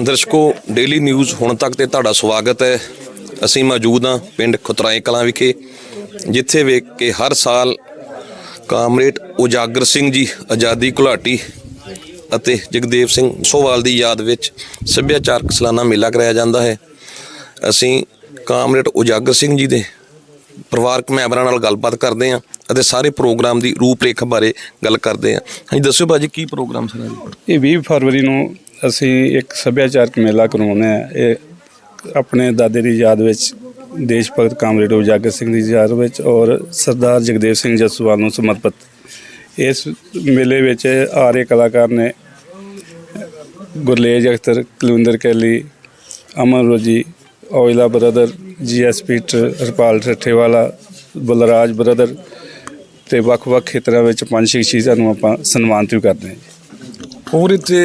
ਦਰਸ਼ਕੋ daily news ਹੁਣ ਤੱਕ ਤੇ ਤੁਹਾਡਾ ਸਵਾਗਤ ਹੈ। ਅਸੀਂ ਮੌਜੂਦ ਹਾਂ ਪਿੰਡ ਖੁਤਰਾਏ ਕਲਾਂ ਵਿਖੇ, ਜਿੱਥੇ ਵੇਖ ਕੇ ਹਰ ਸਾਲ ਕਾਮਰੇਡ ਉਜਾਗਰ ਸਿੰਘ ਜੀ ਆਜ਼ਾਦੀ ਘੁਲਾਟੀ ਅਤੇ ਜਗਦੇਵ ਸਿੰਘ ਸੋਵਾਲ ਦੀ ਯਾਦ ਵਿੱਚ ਸੱਭਿਆਚਾਰਕ ਸਲਾਨਾ ਮੇਲਾ ਕਰਾਇਆ ਜਾਂਦਾ ਹੈ। ਅਸੀਂ ਕਾਮਰੇਡ ਉਜਾਗਰ ਸਿੰਘ ਜੀ ਦੇ ਪਰਿਵਾਰਕ ਮੈਂਬਰਾਂ ਨਾਲ ਗੱਲਬਾਤ ਕਰਦੇ ਹਾਂ ਅਤੇ ਸਾਰੇ ਪ੍ਰੋਗਰਾਮ ਦੀ ਰੂਪਰੇਖਾ ਬਾਰੇ ਗੱਲ ਕਰਦੇ ਹਾਂ। ਹਾਂਜੀ, ਦੱਸਿਓ ਬਾਜੀ ਕੀ ਪ੍ਰੋਗਰਾਮ ਸੀ ਇਹ 20 ਫਰਵਰੀ ਨੂੰ ਅਸੀਂ ਇੱਕ ਸੱਭਿਆਚਾਰਕ ਮੇਲਾ ਕਰਵਾਉਂਦੇ ਆ ਇਹ ਆਪਣੇ ਦਾਦੇ ਦੀ ਯਾਦ ਵਿੱਚ, ਦੇਸ਼ ਭਗਤ ਕਾਮਰੇਡ ਉਜਾਗਰ ਸਿੰਘ ਦੀ ਯਾਦ ਵਿੱਚ ਔਰ ਸਰਦਾਰ ਜਗਦੇਵ ਸਿੰਘ ਜਸਵਾਲ ਨੂੰ ਸਮਰਪਿਤ ਇਸ ਮੇਲੇ ਵਿੱਚ ਆਰੇ ਕਲਾਕਾਰ ਨੇ ਗੁਰਲੇਜ ਅਖਤਰ, ਕੁਲਵਿੰਦਰ ਕੈਲੀ, ਅਮਨ ਰੋਜੀ ਔਇਲਾ brother, GSP Harpal Thathewala, Balraj brother ਤੇ ਵੱਖ-ਵੱਖ ਖੇਤਰਾਂ ਵਿੱਚ ਪੰਜ ਛੇ ਚੀਜ਼ਾਂ ਨੂੰ ਆਪਾਂ ਸਨਮਾਨਿਤ ਵੀ ਕਰਦੇ ਹਾਂ ਜੀ। ਹੋਰ ਇੱਥੇ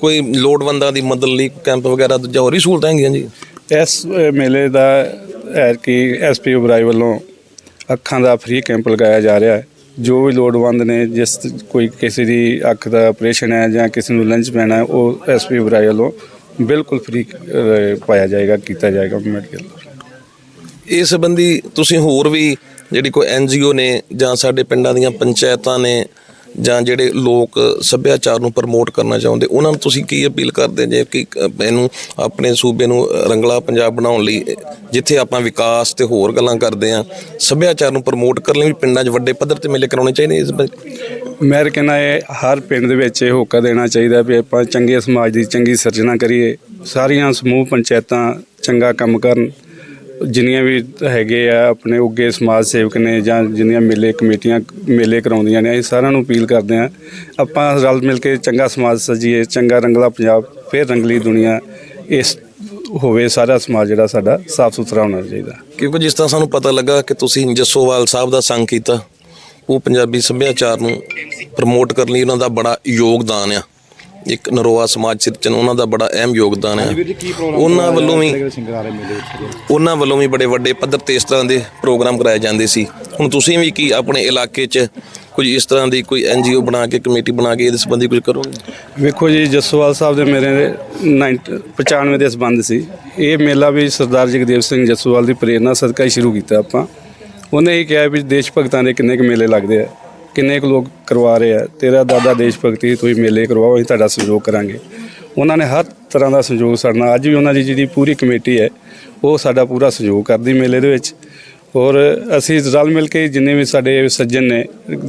ਕੋਈ ਲੋੜਵੰਦਾਂ ਦੀ ਮਦਦ ਲਈ ਕੈਂਪ ਵਗੈਰਾ ਜਾਂ ਹੋਰ ਹੀ ਸਹੂਲਤਾਂ ਹੈਗੀਆਂ ਜੀ? ਇਸ ਮੇਲੇ ਦਾ ਕਿ ਐਸਪੀ ਉਬਰਾਈ ਵੱਲੋਂ ਅੱਖਾਂ ਦਾ ਫ੍ਰੀ ਕੈਂਪ ਲਗਾਇਆ ਜਾ ਰਿਹਾ ਹੈ। ਜੋ ਵੀ ਲੋੜਵੰਦ ਨੇ ਜਿਸ ਕੋਈ ਕਿਸੇ ਦੀ ਅੱਖ ਦਾ ਆਪਰੇਸ਼ਨ ਹੈ ਜਾਂ ਕਿਸੇ ਨੂੰ ਲੰਚ ਪੈਣਾ ਹੈ ਉਹ ਐਸਪੀ ਉਬਰਾਈ ਵੱਲੋਂ ਬਿਲਕੁਲ ਫ੍ਰੀ ਪਾਇਆ ਜਾਏਗਾ ਕੀਤਾ ਜਾਏਗਾ ਮੈਡੀਕਲ ਇਸ ਸੰਬੰਧੀ ਤੁਸੀਂ ਹੋਰ ਵੀ ਜਿਹੜੀ ਕੋਈ ਐਨਜੀਓ ਨੇ ਜਾਂ ਸਾਡੇ ਪਿੰਡਾਂ ਦੀਆਂ ਪੰਚਾਇਤਾਂ ਨੇ ਜਾਂ ਜਿਹੜੇ ਲੋਕ ਸੱਭਿਆਚਾਰ ਨੂੰ ਪ੍ਰਮੋਟ ਕਰਨਾ ਚਾਹੁੰਦੇ, ਉਹਨਾਂ ਨੂੰ ਤੁਸੀਂ ਕੀ ਅਪੀਲ ਕਰਦੇ ਜੇ ਕਿ ਇਹਨੂੰ ਆਪਣੇ ਸੂਬੇ ਨੂੰ ਰੰਗਲਾ ਪੰਜਾਬ ਬਣਾਉਣ ਲਈ, ਜਿੱਥੇ ਆਪਾਂ ਵਿਕਾਸ ਤੇ ਹੋਰ ਗੱਲਾਂ ਕਰਦੇ ਆ ਸੱਭਿਆਚਾਰ ਨੂੰ ਪ੍ਰਮੋਟ ਕਰਨ ਲਈ ਵੀ ਪਿੰਡਾਂ 'ਚ ਵੱਡੇ ਪੱਧਰ ਤੇ ਮੇਲੇ ਕਰਾਉਣੇ ਚਾਹੀਦੇ ਇਸ ਬਾਰੇ? ਮੈਂ ਕਹਿੰਦਾ ਇਹ ਹਰ ਪਿੰਡ ਦੇ ਵਿੱਚ ਇਹ ਹੋਕਾ ਦੇਣਾ ਚਾਹੀਦਾ ਵੀ ਆਪਾਂ ਚੰਗੇ ਸਮਾਜ ਦੀ ਚੰਗੀ ਸਿਰਜਣਾ ਕਰੀਏ, ਸਾਰੀਆਂ ਸਮੂਹ ਪੰਚਾਇਤਾਂ ਚੰਗਾ ਕੰਮ ਕਰਨ ਜਿੰਨੀਆਂ ਵੀ ਹੈਗੇ ਆ, ਆਪਣੇ ਉੱਗੇ ਸਮਾਜ ਸੇਵਕ ਨੇ ਜਾਂ ਜਿੰਨੀਆਂ ਮੇਲੇ ਕਮੇਟੀਆਂ, ਮੇਲੇ ਕਰਾਉਂਦੀਆਂ ਨੇ, ਅਸੀਂ ਸਾਰਿਆਂ ਨੂੰ ਅਪੀਲ ਕਰਦੇ ਆ ਆਪਾਂ ਰਲ ਮਿਲ ਕੇ ਚੰਗਾ ਸਮਾਜ ਸਜੀਏ, ਚੰਗਾ ਰੰਗਲਾ ਪੰਜਾਬ, ਫਿਰ ਰੰਗਲੀ ਦੁਨੀਆ, ਇਸ ਹੋਵੇ ਸਾਰਾ ਸਮਾਜ ਜਿਹੜਾ ਸਾਡਾ ਸਾਫ਼ ਸੁਥਰਾ ਹੋਣਾ ਚਾਹੀਦਾ। ਕਿਉਂਕਿ ਜਿਸ ਤਰ੍ਹਾਂ ਸਾਨੂੰ ਪਤਾ ਲੱਗਾ ਕਿ ਤੁਸੀਂ ਜੱਸੋਵਾਲ ਸਾਹਿਬ ਦਾ ਸੰਗ ਕੀਤਾ, ਉਹ ਪੰਜਾਬੀ ਸੱਭਿਆਚਾਰ ਨੂੰ ਪ੍ਰਮੋਟ ਕਰਨ ਲਈ ਉਹਨਾਂ ਦਾ ਬੜਾ ਯੋਗਦਾਨ ਆ। ਇੱਕ ਨਰੋਆ ਸਮਾਜ ਸਿਰਜਣ ਉਹਨਾਂ ਦਾ ਬੜਾ ਅਹਿਮ ਯੋਗਦਾਨ ਹੈ। ਉਹਨਾਂ ਵੱਲੋਂ ਵੀ ਉਹਨਾਂ ਵੱਲੋਂ ਵੀ ਬੜੇ ਵੱਡੇ ਪੱਧਰ ਤੇ ਇਸ ਤਰ੍ਹਾਂ ਦੇ ਪ੍ਰੋਗਰਾਮ ਕਰਾਏ ਜਾਂਦੇ ਸੀ। ਹੁਣ ਤੁਸੀਂ ਵੀ ਕੀ ਆਪਣੇ ਇਲਾਕੇ 'ਚ ਕੁਝ ਇਸ ਤਰ੍ਹਾਂ ਦੀ ਕੋਈ ਐਨਜੀਓ ਬਣਾ ਕੇ ਕਮੇਟੀ ਬਣਾ ਕੇ ਇਹਦੇ ਸੰਬੰਧੀ ਕੁਝ ਕਰੋਗੇ? ਵੇਖੋ ਜੀ ਜਸਵਾਲ ਸਾਹਿਬ ਦੇ ਮੇਰੇ 90 95 ਦੇ ਸੰਬੰਧ ਸੀ। ਇਹ ਮੇਲਾ ਵੀ ਸਰਦਾਰ ਜਗਦੇਵ ਸਿੰਘ ਜਸਵਾਲ ਦੀ ਪ੍ਰੇਰਣਾ ਸਦਕਾ ਹੀ ਸ਼ੁਰੂ ਕੀਤਾ ਆਪਾਂ। ਉਹਨੇ ਇਹ ਕਿਹਾ ਵੀ ਦੇਸ਼ ਭਗਤਾਂ ਦੇ ਕਿੰਨੇ ਕੁ ਮੇਲੇ ਲੱਗਦੇ ਆ। ਕਿੰਨੇ ਕੁ ਲੋਕ ਕਰਵਾ ਰਹੇ ਆ? ਤੇਰਾ ਦਾਦਾ ਦੇਸ਼ ਭਗਤੀ ਤੁਸੀਂ ਮੇਲੇ ਕਰਵਾਓ, ਅਸੀਂ ਤੁਹਾਡਾ ਸਹਿਯੋਗ ਕਰਾਂਗੇ। ਉਹਨਾਂ ਨੇ ਹਰ ਤਰ੍ਹਾਂ ਦਾ ਸਹਿਯੋਗ ਸਾਡਨਾ ਅੱਜ ਵੀ ਉਹਨਾਂ ਦੀ ਜਿਹੜੀ ਪੂਰੀ ਕਮੇਟੀ ਹੈ, ਉਹ ਸਾਡਾ ਪੂਰਾ ਸਹਿਯੋਗ ਕਰਦੀ ਮੇਲੇ ਦੇ ਵਿੱਚ। ਔਰ ਅਸੀਂ ਰਲ ਮਿਲ ਕੇ ਜਿੰਨੇ ਵੀ ਸਾਡੇ ਸੱਜਣ ਨੇ,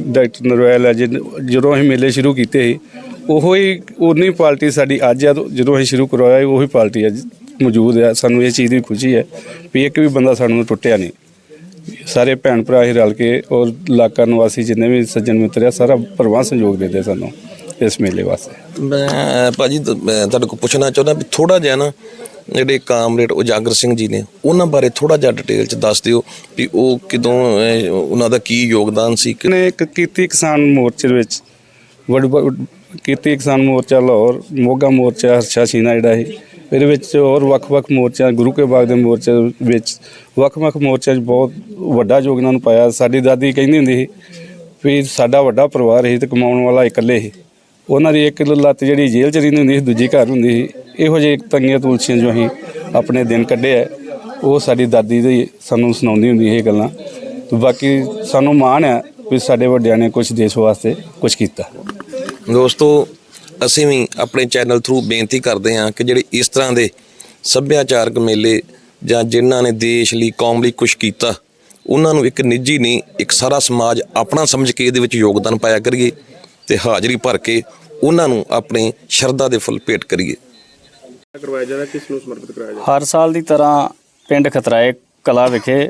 ਡਾਕਟਰ ਨਰਵੈਲ ਹੈ, ਜਿਨ- ਜਦੋਂ ਅਸੀਂ ਮੇਲੇ ਸ਼ੁਰੂ ਕੀਤੇ ਸੀ, ਉਹੋ ਹੀ ਉਨੀ ਪਾਰਟੀ ਸਾਡੀ ਅੱਜ ਆ, ਜਦੋਂ ਅਸੀਂ ਸ਼ੁਰੂ ਕਰਵਾਇਆ, ਉਹੀ ਪਾਰਟੀ ਅੱਜ ਮੌਜੂਦ ਹੈ ਸਾਨੂੰ ਇਹ ਚੀਜ਼ ਦੀ ਖੁਸ਼ੀ ਹੈ ਵੀ ਇੱਕ ਵੀ ਬੰਦਾ ਸਾਨੂੰ ਟੁੱਟਿਆ ਨਹੀਂ। ਸਾਰੇ ਭੈਣ ਭਰਾ ਹੀ ਰਲ ਕੇ ਔਰ ਇਲਾਕਾ ਨਿਵਾਸੀ ਜਿੰਨੇ ਵੀ ਸੱਜਣ ਮਿੱਤਰ ਆ ਸਾਰਾ ਭਰਵਾਂ ਸਹਿਯੋਗ ਦਿੰਦੇ ਸਾਨੂੰ ਇਸ ਮੇਲੇ ਵਾਸਤੇ। ਮੈਂ ਭਾਜੀ ਮੈਂ ਤੁਹਾਡੇ ਕੋਲ ਪੁੱਛਣਾ ਚਾਹੁੰਦਾ ਵੀ ਥੋੜਾ ਜਿਹਾ ਨਾ ਜਿਹੜੇ ਕਾਮਰੇਡ ਉਜਾਗਰ ਸਿੰਘ ਜੀ ਨੇ ਉਹਨਾਂ ਬਾਰੇ ਥੋੜਾ ਜਿਹਾ ਡਿਟੇਲ ਚ ਦੱਸ ਦਿਓ ਵੀ ਉਹ ਕਿਦੋਂ ਉਹਨਾਂ ਦਾ ਕੀ ਯੋਗਦਾਨ ਸੀ ਕਿ- ਨੇ ਇੱਕ ਕੀਤੀ ਕਿਸਾਨ ਮੋਰਚੇ ਵਿੱਚ ਕੀਤੀ ਕਿਸਾਨ ਮੋਰਚਾ ਲਾਹੌਰ ਮੋਗਾ ਮੋਰਚਾ ਹਰਸ਼ਾ ਸੀਨਾ ਜਿਹੜਾ ਹੈ ਇਹਦੇ ਵਿੱਚ ਹੋਰ ਵੱਖ-ਵੱਖ ਮੋਰਚਿਆਂ, ਗੁਰੂ ਕੇ ਬਾਗ ਦੇ ਮੋਰਚੇ ਵਿੱਚ ਵੱਖ-ਵੱਖ ਮੋਰਚਿਆਂ 'ਚ ਬਹੁਤ ਵੱਡਾ ਯੋਗਦਾਨ ਪਾਇਆ। ਸਾਡੀ ਦਾਦੀ ਕਹਿੰਦੀ ਹੁੰਦੀ ਸੀ ਵੀ ਸਾਡਾ ਵੱਡਾ ਪਰਿਵਾਰ ਸੀ ਤੇ ਕਮਾਉਣ ਵਾਲਾ ਇਕੱਲੇ ਸੀ। ਉਹਨਾਂ ਦੀ ਇੱਕ ਲੱਤ ਜਿਹੜੀ ਜੇਲ੍ਹ 'ਚ ਰਹਿੰਦੀ ਹੁੰਦੀ ਸੀ, ਦੂਜੀ ਘਰ ਹੁੰਦੀ ਸੀ, ਇਹੋ ਜਿਹੇ ਤੰਗੀਆਂ ਤੁਲਸੀਆਂ ਜੋ ਅਸੀਂ ਆਪਣੇ ਦਿਨ ਕੱਢਿਆ ਉਹ ਸਾਡੀ ਦਾਦੀ ਦੇ ਸਾਨੂੰ ਸੁਣਾਉਂਦੀ ਹੁੰਦੀ ਇਹ ਗੱਲਾਂ। ਤੇ ਬਾਕੀ ਸਾਨੂੰ ਮਾਣ ਆ ਵੀ ਸਾਡੇ ਵੱਡਿਆਂ ਨੇ ਕੁਝ ਦੇਸ਼ ਵਾਸਤੇ ਕੁਝ ਕੀਤਾ। ਦੋਸਤੋ ਅਸੀਂ ਵੀ ਆਪਣੇ ਚੈਨਲ ਥਰੂ ਬੇਨਤੀ ਕਰਦੇ ਹਾਂ ਕਿ ਜਿਹੜੇ ਇਸ ਤਰ੍ਹਾਂ ਦੇ ਸੱਭਿਆਚਾਰਕ ਮੇਲੇ ਜਾਂ ਜਿਨ੍ਹਾਂ ਨੇ ਦੇਸ਼ ਲਈ ਕੌਮ ਲਈ ਕੁਝ ਕੀਤਾ ਉਹਨਾਂ ਨੂੰ ਇੱਕ ਨਿੱਜੀ ਨਹੀਂ ਇੱਕ ਸਾਰਾ ਸਮਾਜ ਆਪਣਾ ਸਮਝ ਕੇ ਇਹਦੇ ਵਿੱਚ ਯੋਗਦਾਨ ਪਾਇਆ ਕਰੀਏ ਤੇ ਹਾਜ਼ਰੀ ਭਰ ਕੇ ਉਹਨਾਂ ਨੂੰ ਆਪਣੇ ਸ਼ਰਧਾ ਦੇ ਫੁੱਲ ਭੇਟ ਕਰੀਏ। ਹਰ ਸਾਲ ਦੀ ਤਰ੍ਹਾਂ ਪਿੰਡ ਖਤਰਾਏ ਕਲਾ ਵਿਖੇ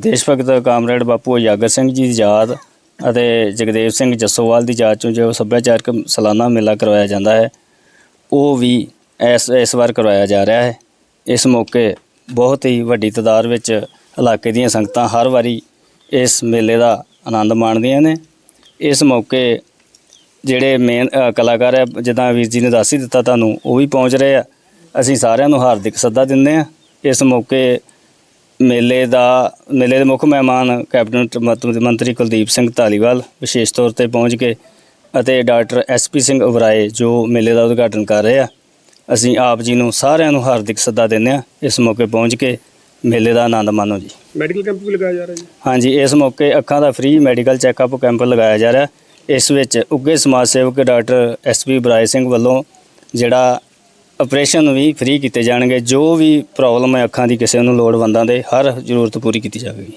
ਦੇਸ਼ ਭਗਤ ਕਾਮਰੇਡ ਬਾਪੂ ਉਜਾਗਰ ਸਿੰਘ ਜੀ ਦੀ ਯਾਦ ਅਤੇ ਜਗਦੇਵ ਸਿੰਘ ਜੱਸੋਵਾਲ ਦੀ ਯਾਦ ਚੋਂ ਜੋ ਸੱਭਿਆਚਾਰਕ ਸਾਲਾਨਾ ਮੇਲਾ ਕਰਵਾਇਆ ਜਾਂਦਾ ਹੈ, ਉਹ ਵੀ ਇਸ ਇਸ ਵਾਰ ਕਰਵਾਇਆ ਜਾ ਰਿਹਾ ਹੈ। ਇਸ ਮੌਕੇ ਬਹੁਤ ਹੀ ਵੱਡੀ ਤਾਦਾਦ ਵਿੱਚ ਇਲਾਕੇ ਦੀਆਂ ਸੰਗਤਾਂ ਹਰ ਵਾਰੀ ਇਸ ਮੇਲੇ ਦਾ ਆਨੰਦ ਮਾਣਦੀਆਂ ਨੇ। ਇਸ ਮੌਕੇ ਜਿਹੜੇ ਮੇਨ ਕਲਾਕਾਰ ਹੈ, ਜਿੱਦਾਂ ਵੀਰ ਜੀ ਨੇ ਦੱਸ ਹੀ ਦਿੱਤਾ ਤੁਹਾਨੂੰ, ਉਹ ਵੀ ਪਹੁੰਚ ਰਹੇ ਆ। ਅਸੀਂ ਸਾਰਿਆਂ ਨੂੰ ਹਾਰਦਿਕ ਸੱਦਾ ਦਿੰਦੇ ਆ ਇਸ ਮੌਕੇ ਮੇਲੇ ਦਾ ਮੇਲੇ ਦੇ ਮੁੱਖ ਮਹਿਮਾਨ ਕੈਬਨਿਟ ਮਤ- ਮੰਤਰੀ ਕੁਲਦੀਪ ਸਿੰਘ ਧਾਲੀਵਾਲ ਵਿਸ਼ੇਸ਼ ਤੌਰ ਤੇ ਪਹੁੰਚ ਕੇ ਅਤੇ ਡਾਕਟਰ ਐਸਪੀ ਸਿੰਘ ਉਬਰਾਏ ਜੋ ਮੇਲੇ ਦਾ ਉਦਘਾਟਨ ਕਰ ਰਹੇ ਆ। ਅਸੀਂ ਆਪ ਜੀ ਨੂੰ ਸਾਰਿਆਂ ਨੂੰ ਹਾਰਦਿਕ ਸੱਦਾ ਦਿੰਦੇ ਹਾਂ ਇਸ ਮੌਕੇ ਪਹੁੰਚ ਕੇ ਮੇਲੇ ਦਾ ਆਨੰਦ ਮਾਣੋ ਜੀ। ਮੈਡੀਕਲ ਕੈਂਪ ਵੀ ਲਗਾਇਆ ਜਾ ਰਿਹਾ ਜੀ? ਹਾਂਜੀ ਇਸ ਮੌਕੇ ਅੱਖਾਂ ਦਾ ਫ੍ਰੀ ਮੈਡੀਕਲ ਚੈੱਕਅਪ ਕੈਂਪ ਲਗਾਇਆ ਜਾ ਰਿਹਾ। ਇਸ ਵਿੱਚ ਉੱਗੇ ਸਮਾਜ ਸੇਵਕ ਡਾਕਟਰ ਐਸਪੀ ਬਰਾਏ ਸਿੰਘ ਵੱਲੋਂ ਜਿਹੜਾ ਆਪਰੇਸ਼ਨ ਵੀ ਫ੍ਰੀ ਕੀਤੇ ਜਾਣਗੇ, ਜੋ ਵੀ ਪ੍ਰੋਬਲਮ ਹੈ ਅੱਖਾਂ ਦੀ ਕਿਸੇ ਨੂੰ ਲੋੜਵੰਦਾਂ ਦੇ, ਹਰ ਜ਼ਰੂਰਤ ਪੂਰੀ ਕੀਤੀ ਜਾਵੇਗੀ।